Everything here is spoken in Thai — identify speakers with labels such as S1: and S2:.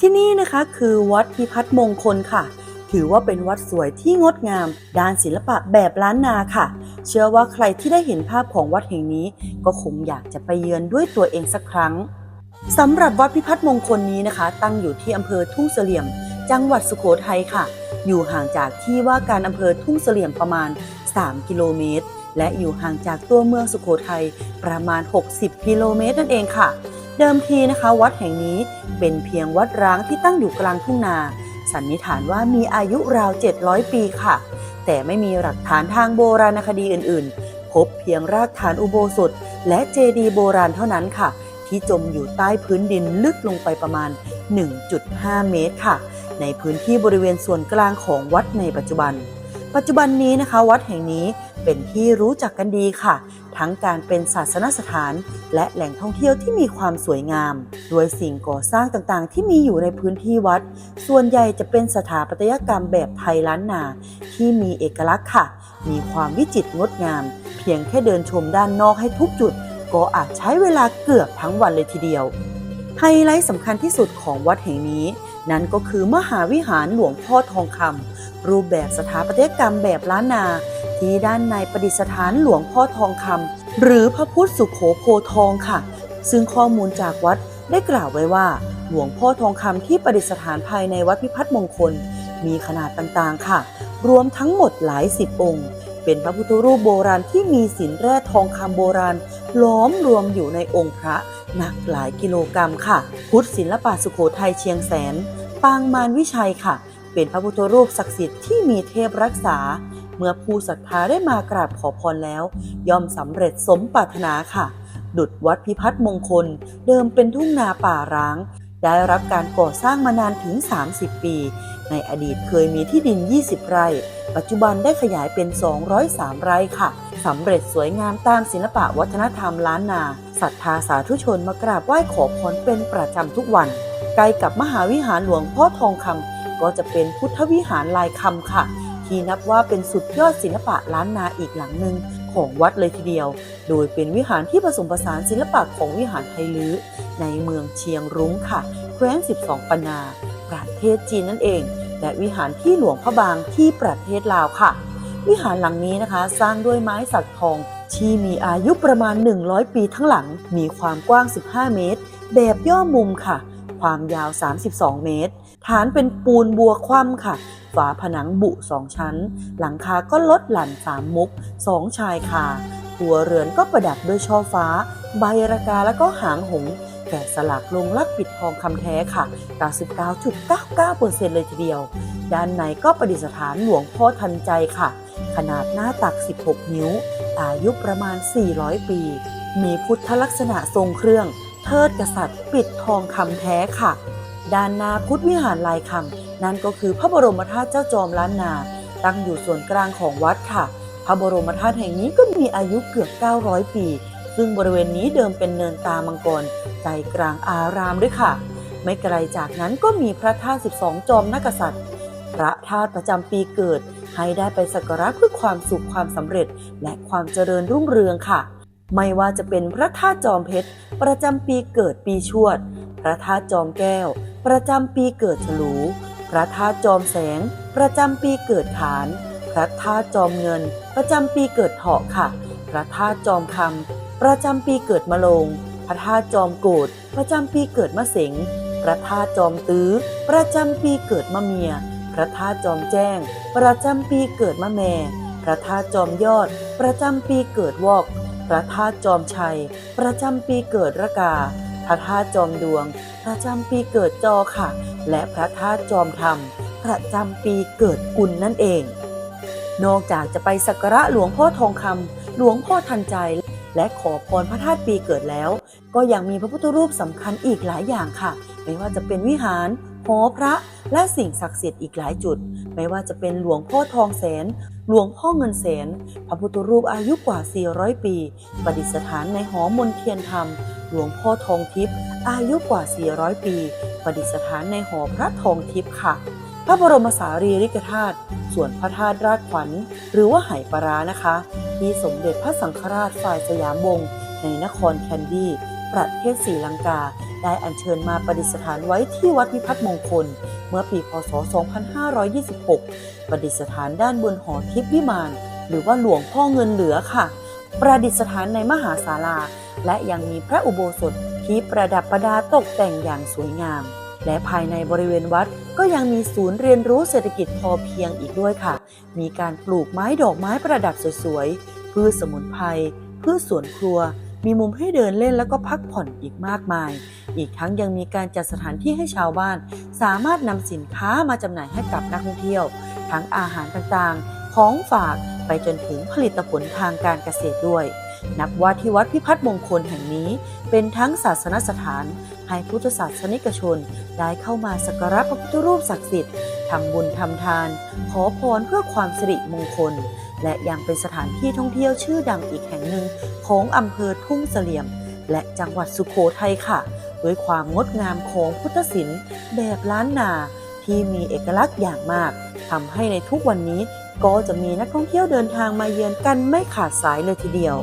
S1: ที่นี่นะคะคือวัดพิพัฒน์มงคลค่ะ ถือว่าเป็นวัดสวยที่งดงาม ด้านศิลปะแบบล้านนาค่ะ เชื่อว่าใครที่ได้เห็นภาพของวัดแห่งนี้ ก็คงอยากจะไปเยือนด้วยตัวเองสักครั้งสำหรับวัดพิพัฒน์มงคลนี้นะคะ ตั้งอยู่ที่อำเภอทุ่งเสลี่ยม จังหวัดสุโขทัยค่ะ อยู่ห่างจากที่ว่าการอำเภอทุ่งเสลี่ยมประมาณ 3 กิโลเมตร และอยู่ห่างจากตัวเมืองสุโขทัยประมาณ 60 กิโลเมตรนั่นเองค่ะ เดิมทีนะคะ วัดแห่งนี้เป็นเพียงวัดร้างที่ตั้งอยู่กลางทุ่งนา สันนิษฐานว่ามีอายุราว 700 ปีค่ะ แต่ไม่มีหลักฐานทางโบราณคดีอื่นๆ พบเพียงรากฐานอุโบสถ และเจดีย์โบราณเท่านั้นค่ะ ที่จมอยู่ใต้พื้นดินลึกลงไปประมาณ 1.5 เมตรค่ะ ในพื้นที่บริเวณส่วนกลางของวัดในปัจจุบัน ปัจจุบันนี้นะคะ วัดแห่งนี้ เป็นที่รู้จักกันดีค่ะ ทั้งการเป็นศาสนสถาน และแหล่งท่องเที่ยวที่มีความสวยงามโดยสิ่งก่อสร้างต่างๆ ที่มีอยู่ในพื้นที่วัด ส่วนใหญ่จะเป็นสถาปัตยกรรมแบบไทยล้านนา ที่มีเอกลักษณ์ค่ะ มีความวิจิตรงดงาม เพียงแค่เดินชมด้านนอกให้ทุกจุด ก็อาจใช้เวลาเกือบทั้งวันเลยทีเดียว ไฮไลท์สำคัญที่สุดของวัดแห่งนี้ นั่นก็คือมหาวิหารหลวงพ่อทองคำ รูปแบบสถาปัตยกรรมแบบล้านนา ที่ด้านในประดิษฐานหลวงพ่อทองคำหรือพระพุทธสุโขโพทองค่ะ ซึ่งข้อมูลจากวัดได้กล่าวไว้ว่า หลวงพ่อทองคำที่ประดิษฐานภายในวัดพิพัฒน์มงคล มีขนาดต่างๆค่ะ รวมทั้งหมดหลายสิบองค์เป็นพระพุทธรูปโบราณที่มีสินแร่ทองคำโบราณ ล้อมรวมอยู่ในองค์พระหนักหลายกิโลกรัมค่ะ พุทธศิลปะสุโขทัยเชียงแสน ปางมารวิชัยค่ะ เป็นพระพุทธรูปศักดิ์สิทธิ์ที่มีเทพรักษา เมื่อผู้ศรัทธาได้มากราบขอพรแล้ว ย่อมสำเร็จสมปรารถนาค่ะ ดุดวัดพิพัฒน์มงคล เดิมเป็นทุ่งนาป่าร้าง ได้รับการก่อสร้างมานานถึง 30 ปี ในอดีตเคยมีที่ดิน 20 ไร่ ปัจจุบันได้ขยายเป็น 203 ไร่ค่ะสำเร็จสวยงามตามศิลปะวัฒนธรรมล้านนาศรัทธาสาธุชนมากราบไหว้ขอพรเป็นประจำทุกวันใกล้กับมหาวิหารหลวงพ่อทองคำ ก็จะเป็นพุทธวิหารลายคำค่ะ ที่นับว่าเป็นสุดยอดศิลปะล้านนาอีกหลังหนึ่งของวัดเลยทีเดียว โดยเป็นวิหารที่ผสมผสานศิลปะของวิหารไทลื้อในเมืองเชียงรุ้งค่ะ แคว้น 12ปันนา ประเทศจีนนั่นเอง และวิหารที่หลวงพระบางที่ประเทศลาวค่ะ วิหารหลังนี้นะคะ สร้างด้วยไม้สักทองที่มีอายุประมาณ 100 ปีทั้งหลัง มีความกว้าง 15 เมตร แบบย่อมุมค่ะ ความยาว 32 เมตร ฐานเป็นปูนบัวคว่ำค่ะ ฝาผนังบุสองชั้น หลังคาก็ลดหลั่นสามมุกสองชายคาหัวเรือนก็ประดับด้วยช่อฟ้า ใบระกาและก็หางหง แกะสลักลงลักปิดทองคำแท้ค่ะ 99.99%เลยทีเดียว ด้านในก็ประดิษฐานหลวงพ่อทันใจค่ะ ขนาดหน้าตัก 16 นิ้ว อายุประมาณ 400 ปี มีพุทธลักษณะทรงเครื่อง เทิดกษัตริย์ปิดทองคำแท้ค่ะ ด้านหน้าพุทธวิหารลายคำนั่นก็คือพระบรมธาตุเจ้าจอมล้านนา ตั้งอยู่ส่วนกลางของวัดค่ะ พระบรมธาตุแห่งนี้ก็มีอายุเกือบ 900 ปี ซึ่งบริเวณนี้เดิมเป็นเนินตามังกร ใจกลางอารามด้วยค่ะ ไม่ไกลจากนั้นก็มีพระธาตุ 12 จอมนักษัตริย์ พระธาตุประจำปีเกิด ให้ได้ไปสักการะเพื่อความสุขความสำเร็จ และความเจริญรุ่งเรืองค่ะ ไม่ว่าจะเป็นพระธาตุจอมเพชรประจำปีเกิดปีชวด ระธาตุจอมแก้ว ประจำปีเกิดฉลู พระธาตุจอมแสง ประจำปีเกิดขาน พระธาตุจอมเงิน ประจำปีเกิดเถาะค่ะ พระธาตุจอมคำประจำปีเกิดมะโรงพระธาตุจอมโกดประจำปีเกิดมะเสงพระธาตุจอมตื้อ ประจำปีเกิดมะเมีย พระธาตุจอมแจ้ง ประจำปีเกิดมะแม่ พระธาตุจอมยอด ประจำปีเกิดวอก พระธาตุจอมชัย ประจำปีเกิดระกา พระธาตุจอมดวง ประจำปีเกิดจอค่ะ และพระธาตุจอมธรรม ประจำปีเกิดกุลนั่นเอง นอกจากจะไปสักการะหลวงพ่อทองคำหลวงพ่อทันใจ และขอพรพระธาตุปีเกิดแล้ว ก็ยังมีพระพุทธรูปสำคัญอีกหลายอย่างค่ะ ไม่ว่าจะเป็นวิหารหอพระและสิ่งศักดิ์สิทธิ์อีกหลายจุด ไม่ว่าจะเป็นหลวงพ่อทองแสน หลวงพ่อเงินแสน พระพุทธรูปอายุกว่า 400 ปี ประดิษฐานในหอมนเทียนธรรม หลวงพ่อทองทิพย์อายุกว่า 400 ปี ประดิษฐานในหอพระทองทิพย์ค่ะ พระบรมสารีริกธาตุส่วนพระธาตุราชขวัญ หรือว่าไหปรานะคะ ที่สมเด็จพระสังฆราชฝ่ายสยามวงศ์ในนครแคนดี้ปประเทศศรีลังกา ได้อัญเชิญมาประดิษฐานไว้ที่วัดพิพัฒน์มงคล เมื่อปีพศ 2526 ประดิษฐานด้านบนหอทิพย์วิมาน หรือว่าหลวงพ่อเงินเหลือค่ะ ประดิษฐานในมหาศาลา และยังมีพระอุโบสถที่ประดับประดาตกแต่งอย่างสวยงาม และภายในบริเวณวัดก็ยังมีศูนย์เรียนรู้เศรษฐกิจพอเพียงอีกด้วยค่ะ มีการปลูกไม้ดอกไม้ประดับสวยๆพืชสมุนไพรพืชสวนครัว มีมุมให้เดินเล่นแล้วก็พักผ่อนอีกมากมาย อีกทั้งยังมีการจัดสถานที่ให้ชาวบ้าน สามารถนำสินค้ามาจำหน่ายให้กับนักท่องเที่ยว ทั้งอาหารต่างๆ ของฝากไปจนถึงผลิตผลทางการเกษตรด้วย นับว่าที่วัดพิพัฒน์มงคลแห่งนี้ เป็นทั้งศาสนสถาน ให้พุทธศาสนิกชนได้เข้ามาสักการะพระพุทธรูปศักดิ์สิทธิ์ทำบุญทำทาน ขอพรเพื่อความสิริมงคล และยังเป็นสถานที่ท่องเที่ยวชื่อดังอีกแห่งหนึ่งของอำเภอทุ่งเสลี่ยม และจังหวัดสุโขทัยค่ะ ด้วยความงดงามของพุทธศิลป์แบบล้านนาที่มีเอกลักษณ์อย่างมากทำให้ในทุกวันนี้ก็จะมีนักท่องเที่ยวเดินทางมาเยือนกันไม่ขาดสายเลยทีเดียว